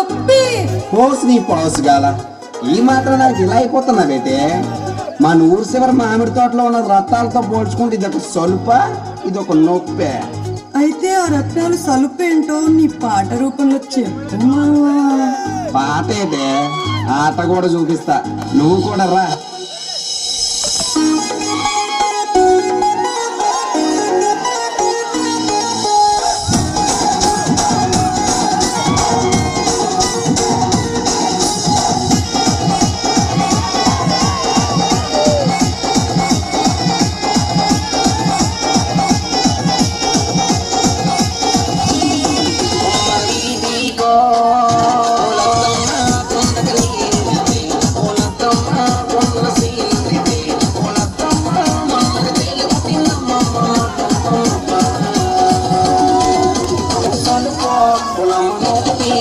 నొప్పి నీ పొడవసు గాల. ఈ మాత్రం నాకు ఇలా అయిపోతున్నా బేటే. మన ఊరు చివరి మామిడి తోటలో ఉన్న రత్తాలతో పోల్చుకుంటే ఇది ఒక సొల్ప ఇది ఒక నొప్పే. అయితే ఆ రత్నాలు సలుపేంటో నీ పాట రూపంలో చెప్పు మావా. పాట అయితే ఆట కూడా చూపిస్తా. నువ్వు కూడా రా. গোলাম মুক্তি